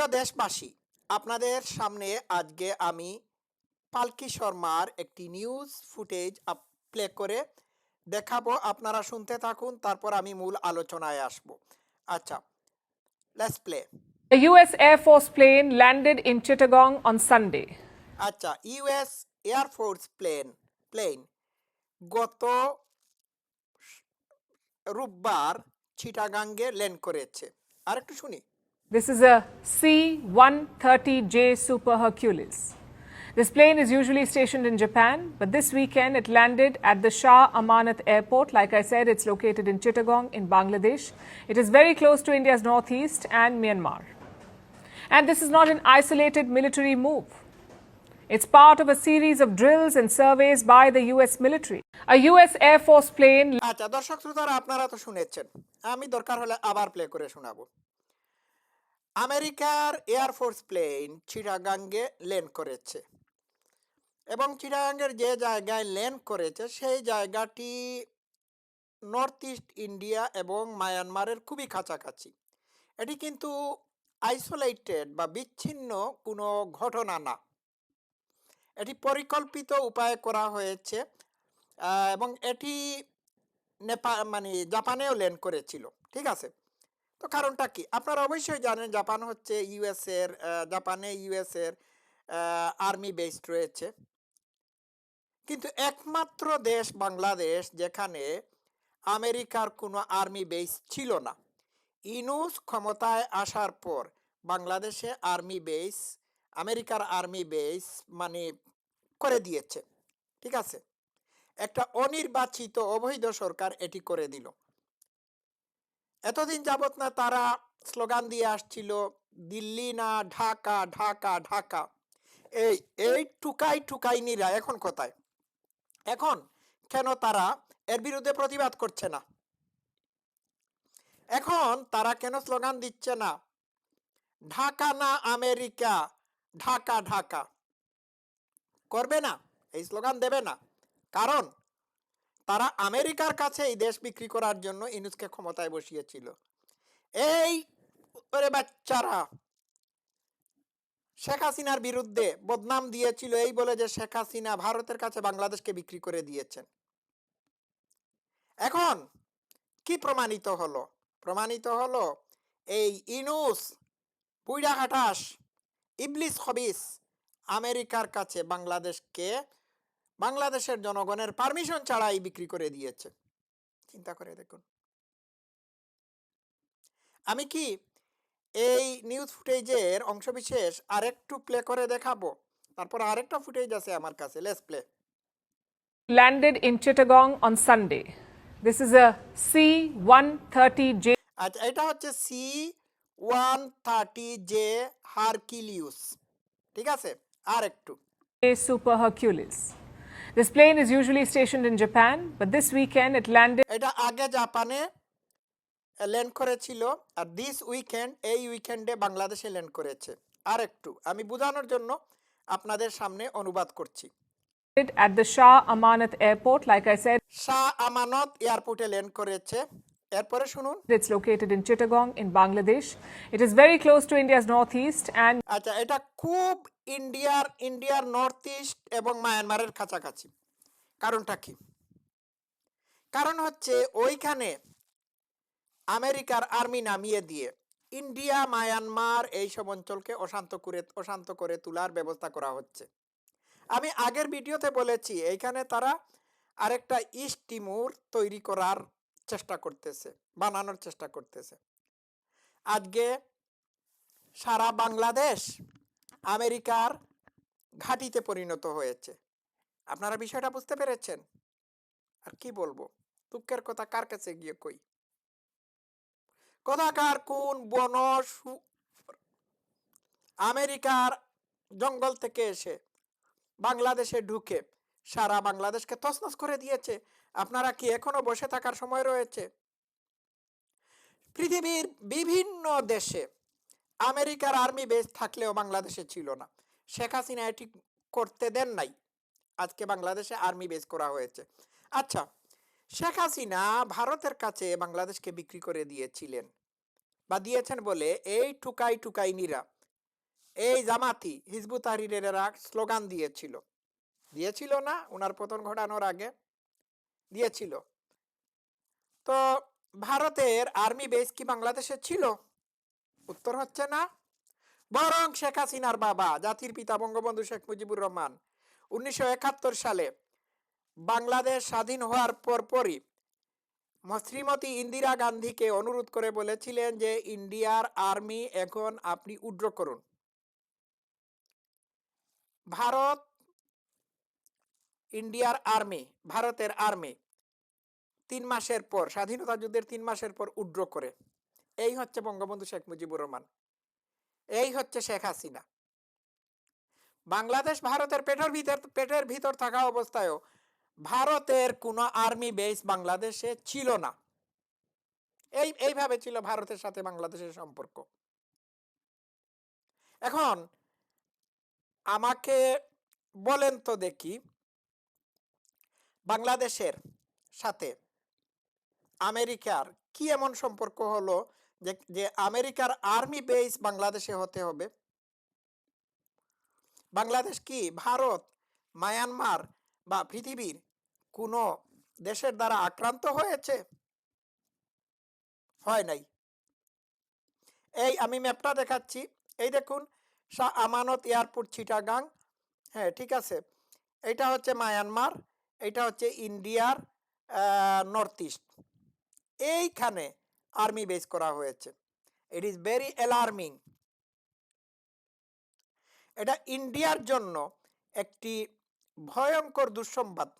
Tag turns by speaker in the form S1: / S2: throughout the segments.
S1: প্রিয় দেশবাসী আপনাদের সামনে আজকে আমি পালকি শর্মার একটি নিউজ ফুটেজ প্লে করে দেখাবো আপনারা শুনতে থাকুন তারপর আমি মূল আলোচনায় আসব আচ্ছা let's play
S2: A U.S. Air Force plane landed in Chittagong on Sunday.
S1: আচ্ছা US air force plane plane গত রোববার চিটাগাঙ্গে ল্যান্ড করেছে আর একটু শুনি
S2: This is a C 130J Super Hercules. This plane is usually stationed in Japan, but this weekend it landed at the Shah Amanat Airport. Like I said, it's located in Chittagong in Bangladesh. It is very close to India's northeast and Myanmar. And this is not an isolated military move. It's part of a series of drills and surveys by the US military. A US Air Force plane
S1: আচ্ছা দর্শক শ্রোতারা আপনারা তো শুনেছেন আমি দরকার হলে আবার প্লে করে শোনাবো আমেরিকার এয়ারফোর্স প্লেন চিটাগাঙ্গে ল্যান্ড করেছে। এবং চিটাগাঙ্গের যে জায়গায় ল্যান্ড করেছে, সেই জায়গাটি নর্থ ইস্ট ইন্ডিয়া এবং মায়ানমারের খুবই কাছাকাছি। এটি কিন্তু আইসোলেটেড বা বিচ্ছিন্ন কোনো ঘটনা না। এটি পরিকল্পিত উপায়ে করা হয়েছে এবং এটি নেপা মানে জাপানেও ল্যান্ড করেছিল। ঠিক আছে? তো কারণটা কি? আপনারা অবশ্যই জানেন জাপান হচ্ছে ইউএসের জাপানে ইউএসের আর্মি বেসড রয়েছে। কিন্তু একমাত্র দেশ বাংলাদেশ যেখানে আমেরিকার কোনো আর্মি বেস ছিল না। ইনুস ক্ষমতায় আসার পর বাংলাদেশে আর্মি বেস, আমেরিকার আর্মি বেস মানে করে দিয়েছে। ঠিক আছে? একটা অনির্বাচিত অবৈধ সরকার এটি করে দিল। এতদিন যাবৎ না তারা স্লোগান দিয়ে আসছিল, দিল্লি না ঢাকা ঢাকা ঢাকা। এই এই টুকাই টুকাইনিরা এখন কোথায়? এখন কেন তারা এর বিরুদ্ধে প্রতিবাদ করছে না? এখন তারা কেন স্লোগান দিচ্ছে না? ঢাকা না আমেরিকা, ঢাকা ঢাকা। করবে না, এই স্লোগান দেবে না। কারণ তারা আমেরিকার কাছে এই দেশ বিক্রি করার জন্য ইনুসকে ক্ষমতায় বসিয়েছিল। এই বাচ্চারা! শেখ হাসিনার বিরুদ্ধে বদনাম দিয়েছিল এই বলে যে শেখ হাসিনা ভারতের কাছে বাংলাদেশকে বিক্রি করে দিয়েছেন। এখন কি প্রমাণিত হলো? প্রমাণিত হলো এই ইনুস পুইডা হাটাস, ইবলিস হবিস আমেরিকার কাছে বাংলাদেশকে বাংলাদেশের জনগণের পারমিশন ছাড়াই বিক্রি করে দিয়েছে। চিন্তা করে দেখুন। আমি কি এই নিউজ ফুটেজের অংশবিশেষ আরেকটু প্লে করে দেখাবো? তারপর আরেকটা ফুটেজ আছে আমার কাছে let's play
S2: landed in Chittagong on Sunday. This is a 130J
S1: আচ্ছা এটা হচ্ছে C one thirty J Hercules ঠিক আছে? আর একটু
S2: Super Hercules. This plane is usually stationed in Japan, but this weekend it landed
S1: এটা আগে জাপানে ল্যান্ড করেছিল আর দিস উইকেন্ড এই উইকেন্ডে বাংলাদেশে ল্যান্ড করেছে আর একটু আমি বোঝানোর জন্য আপনাদের সামনে অনুবাদ করছি
S2: at the Shah Amanat Airport. Like I said,
S1: Shah Amanat এয়ারপোর্টে ল্যান্ড করেছে এরপরে শুনুন।
S2: It's located in Chittagong in Bangladesh. It is very close to India's northeast and
S1: আচ্ছা এটা খুব ইন্ডিয়ার ইন্ডিয়ার নর্থ ইস্ট এবং মায়ানমারের কাছাকাছি। কারণটা কি? কারণ হচ্ছে ওইখানে আমেরিকার আর্মি নামিয়ে দিয়ে ইন্ডিয়া মায়ানমার এইসব অঞ্চলকে অশান্ত করে অশান্ত করে তোলার ব্যবস্থা করা হচ্ছে। আমি আগের ভিডিওতে বলেছি এইখানে তারা আরেকটা ইস্ট টিমুর তৈরি করার চেষ্টা করতেছে, বানানোর চেষ্টা করতেছে। আজকে সারা বাংলাদেশ আমেরিকার ঘাঁটিতে পরিণত হয়েছে। আপনারা বিষয়টা বুঝতে পেরেছেন? আর কি বলব? দুঃখের কথা কার কাছে গিয়ে কই? কোথাকার কোন বন আমেরিকার জঙ্গল থেকে এসে বাংলাদেশে ঢুকে সারা বাংলাদেশকে তছনছ করে দিয়েছে। আপনারা কি এখনও বসে থাকার সময় রয়েছে? পৃথিবীর বিভিন্ন দেশে আমেরিকার আর্মি বেস থাকলেও বাংলাদেশে ছিল না। শেখ হাসিনা এটি করতে দেন নাই। আজকে বাংলাদেশে আর্মি বেস করা হয়েছে। আচ্ছা শেখ হাসিনা ভারতের কাছে বাংলাদেশকে বিক্রি করে দিয়েছিলেন বা দিয়েছেন বলে এই টুকাই টুকাইনিরা, এই জামাতি হিজবুত তাহরিরেরা স্লোগান দিয়েছিল। দিয়েছিল না ওনার পতন ঘটানোর আগে দিয়েছিল। তো ভারতের আর্মি বেস কি বাংলাদেশে ছিল? উত্তর হচ্ছে না। বরং শেখ হাসিনার বাবা, জাতির পিতা বঙ্গবন্ধু শেখ মুজিবুর রহমান উনিশশো একাত্তর সালে বাংলাদেশ স্বাধীন হওয়ার পরপরই শ্রীমতী ইন্দিরা গান্ধীকে অনুরোধ করে বলেছিলেন যে, ইন্ডিয়ার আর্মি এখন আপনি উড্র করুন। ভারত ইন্ডিয়ার আর্মি, ভারতের আর্মি, তিন মাসের পর, স্বাধীনতা যুদ্ধের তিন মাসের পর উড্র করে। এই হচ্ছে বঙ্গবন্ধু শেখ মুজিবুর রহমান। এই হচ্ছে শেখ হাসিনা। বাংলাদেশ ভারতের পেটের ভিতর পেটের ভিতর থাকা অবস্থায়ও ভারতের কোনো আর্মি বেস বাংলাদেশে ছিল না। এই, এইভাবে ছিল ভারতের সাথে বাংলাদেশের সম্পর্ক। এখন আমাকে বলেন তো দেখি বাংলাদেশের সাথে আমেরিকার কি এমন সম্পর্ক হলো যে যে আমেরিকার আর্মি বেস বাংলাদেশে হতে হবে? বাংলাদেশ কি ভারত, মায়ানমার বা পৃথিবীর কোনো দেশের দ্বারা আক্রান্ত হয়েছে? হয় নাই। এই আমি ম্যাপটা দেখাচ্ছি। এই দেখুন, শাহ আমানত এয়ারপোর্ট চিটাগাং। হ্যাঁ ঠিক আছে। এটা হচ্ছে মায়ানমার। এটা হচ্ছে ইন্ডিয়ার নর্থ ইস্ট এইখানে আর্মি বেস করা হয়েছে। ইট ইজ ভেরি অ্যালার্মিং এটা ইন্ডিয়ার জন্য একটি ভয়ঙ্কর দুঃসংবাদ।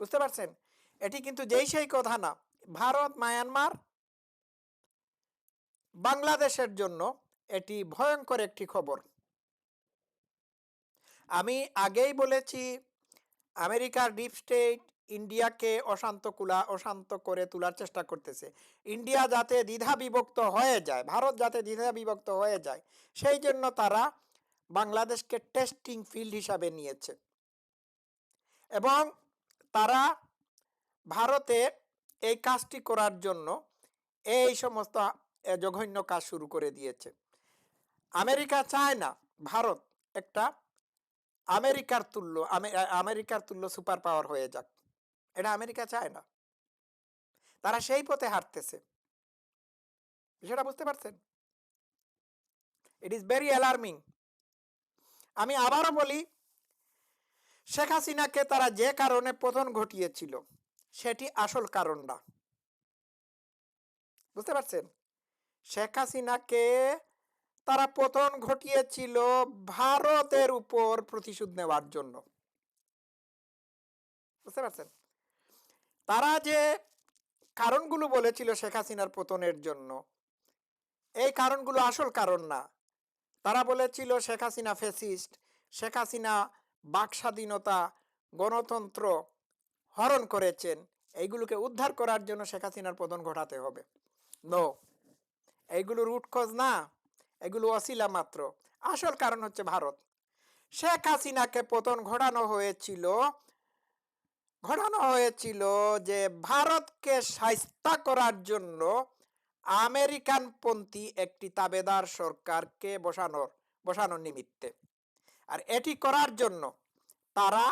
S1: বুঝতে পারছেন? এটি কিন্তু যেই সেই কথা না। ভারত, মায়ানমার বাংলাদেশের জন্য এটি ভয়ঙ্কর একটি খবর। আমি আগেই বলেছি, আমেরিকার ডিপ স্টেট ইন্ডিয়াকে অশান্ত কুলা, অশান্ত করে তোলার চেষ্টা করতেছে। ইন্ডিয়া যাতে দ্বিধা বিভক্ত হয়ে যায়, ভারত যাতে দ্বিধা বিভক্ত হয়ে যায়, সেই জন্য তারা বাংলাদেশকে টেস্টিং ফিল্ড হিসাবে নিয়েছে। এবং তারা ভারতে এই কাজটি করার জন্য এই সমস্ত জঘন্য কাজ শুরু করে দিয়েছে। আমেরিকা চায় না ভারত একটা আমেরিকার তুল্য, আমে- আমেরিকার তুল্য সুপার পাওয়ার হয়ে যাক। এটা আমেরিকা চায় না। তারা সেই পথে হাঁটতেছে। বিষয়টা বুঝতে পারছেন? ইট ইজ ভেরি অ্যালার্মিং আমি আবারও বলি, শেখ হাসিনাকে তারা যে কারণে পতন ঘটিয়েছিল, সেটি আসল কারণ না। বুঝতে পারছেন? শেখ হাসিনাকে তারা পতন ঘটিয়েছিল ভারতের উপর প্রতিশোধ নেওয়ার জন্য। বুঝতে পারছেন? তারা যে কারণগুলো বলেছিল শেখ হাসিনার পতনের জন্য, এই কারণগুলো আসল কারণ না। তারা বলেছিল শেখ হাসিনা ফেসিস্ট শেখ হাসিনা বাক স্বাধীনতা, গণতন্ত্র হরণ করেছেন, এইগুলোকে উদ্ধার করার জন্য শেখ হাসিনার পতন ঘটাতে হবে। নো এইগুলো রুট কজ না। এগুলো অশিলা মাত্র। আসল কারণ হচ্ছে ভারত। শেখ হাসিনাকে পতন ঘটানো হয়েছিল ঘটানো হয়েছিল যে ভারতকে সাইস্তা করার জন্য আমেরিকানপন্থী একটি তাবেদার সরকারকে বসানোর বসানোর নিমিত্তে। আর এটি করার জন্য তারা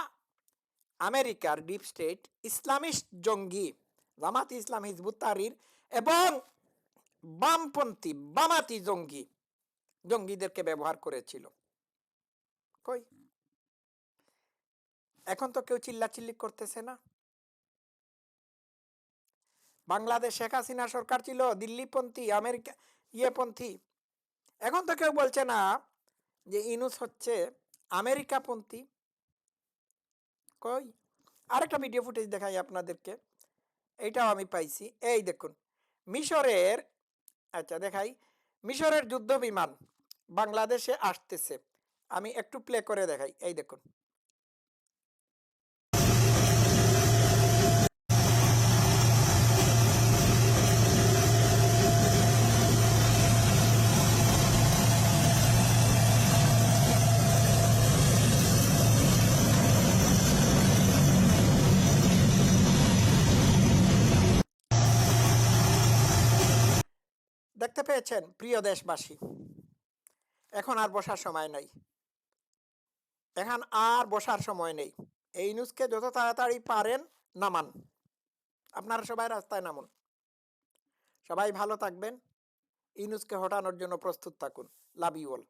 S1: আমেরিকার ডিপ স্টেট ইসলামিস্ট জঙ্গি, জামাত ইসলাম হিজবুত তাহরির এবং বামপন্থী, বামাতি জঙ্গি জঙ্গিদেরকে ব্যবহার করেছিল। কই? এখন তো কেউ চিল্লাচিল্লি করতেছে না। বাংলাদেশ শেখ হাসিনা সরকার ছিল দিল্লিপন্থী আমেরিকা ইয়েপন্থী। এখন তো কেউ বলছে না যে ইনুস হচ্ছে আমেরিকাপন্থী। কই? আরেকটা ভিডিও ফুটেজ দেখাই আপনাদেরকে। এইটাও আমি পাইছি। এই দেখুন মিশরের আচ্ছা দেখাই মিশরের যুদ্ধ বিমান বাংলাদেশে আসতেছে। আমি একটু প্লে করে দেখাই। এই দেখুন। দেখতে পেয়েছেন প্রিয় দেশবাসী। এখন আর বসার সময় নেই। এখন আর বসার সময় নেই। এই নিউজকে যত তাড়াতাড়ি পারেন, নামান। আপনারা সবাই রাস্তায় নামুন। সবাই ভালো থাকবেন। এই নিউজকে হটানোর জন্য প্রস্তুত থাকুন। Love you all